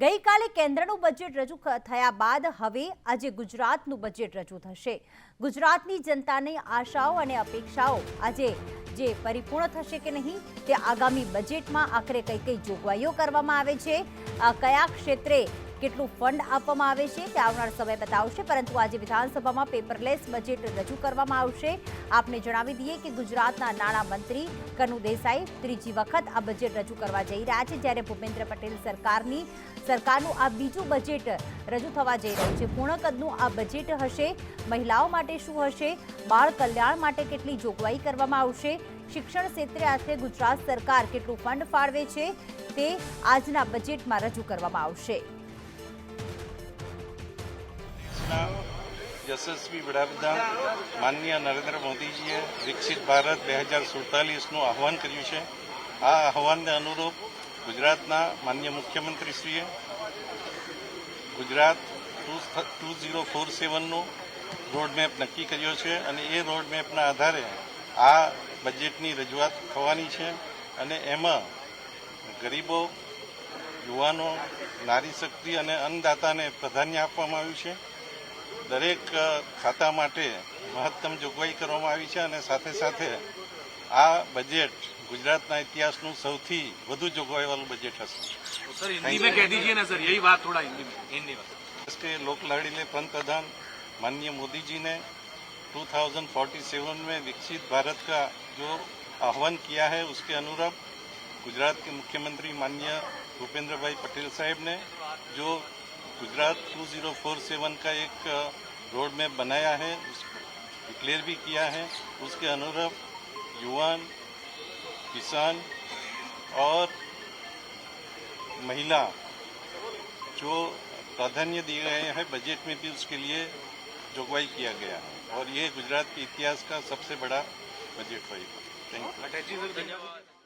ગઈકાલે કેન્દ્રનું બજેટ રજૂ થયા બાદ હવે આજે ગુજરાતનું બજેટ રજૂ થશે. ગુજરાતની જનતાની આશાઓ અને અપેક્ષાઓ આજે જે પરિપૂર્ણ થશે કે નહીં, તે આગામી બજેટમાં આખરે કઈ કઈ જોગવાઈઓ કરવામાં આવે છે. કયા ક્ષેત્રે કેટલું ફંડ આપવામાં આવે છે તે આવનાર સમય બતાવશે, પરંતુ આજે વિધાનસભામાં પેપરલેસ બજેટ રજૂ કરવામાં આવશે. આપને જણાવી દઈએ કે ગુજરાતના નાણામંત્રી કનુ દેસાઈ ત્રીજી વખત આ બજેટ રજૂ કરવા જઈ રહ્યા છે, જ્યારે ભૂપેન્દ્ર પટેલ સરકારની, સરકારનું આ બીજું બજેટ રજૂ થવા જઈ રહ્યું છે. પૂર્ણ કદનું આ બજેટ હશે, મહિલાઓ માટે શું હશે, બાળ કલ્યાણ માટે કેટલી જોગવાઈ કરવામાં આવશે, શિક્ષણ ક્ષેત્રે આશરે ગુજરાત સરકાર કેટલું ફંડ ફાળવે છે તે આજના બજેટમાં રજૂ કરવામાં આવશે. દેશના યશસ્વી વડાપ્રધાન માનનીય નરેન્દ્ર મોદીજીએ વિકસિત ભારત બે હજાર સુડતાલીસનું આહવાન કર્યું છે. આ આહવાનને અનુરૂપ ગુજરાતના માન્ય મુખ્યમંત્રીશ્રીએ ગુજરાત ટુ ઝીરો ફોર સેવનનું રોડમેપ નક્કી કર્યો છે અને એ રોડમેપના આધારે આ બજેટની રજૂઆત થવાની છે અને એમાં ગરીબો, યુવાનો, નારી શક્તિ અને અન્નદાતાને પ્રાધાન્ય આપવામાં આવ્યું છે. દરેક અ, ખાતા માટે મહત્તમ જોગવાઈ કરવામાં આવી છે અને સાથે સાથે આ બજેટ ગુજરાતના ઇતિહાસનું સૌથી વધુ જોગવાઈવાળું બજેટ હશે तो सर हिंदी में कह दीजिए ना सर यही बात थोड़ा हिंदी में हिंदी में देश के लोक लाड़ीले पंत प्रधान माननीय मोदी जी ने 2047 में विकसित भारत का जो आह्वान किया है उसके अनुरूप गुजरात के मुख्यमंत्री माननीय भूपेंद्र भाई पटेल साहब ने जो गुजरात 2047 का एक रोड मैप बनाया है उसको डिक्लेयर भी किया है। उसके अनुरूप युवान, किसान और महिला जो प्राधान्य दिए गए हैं बजट में भी उसके लिए जोगवाई किया गया है। और ये गुजरात के इतिहास का सबसे बड़ा बजट होगा थैंक यू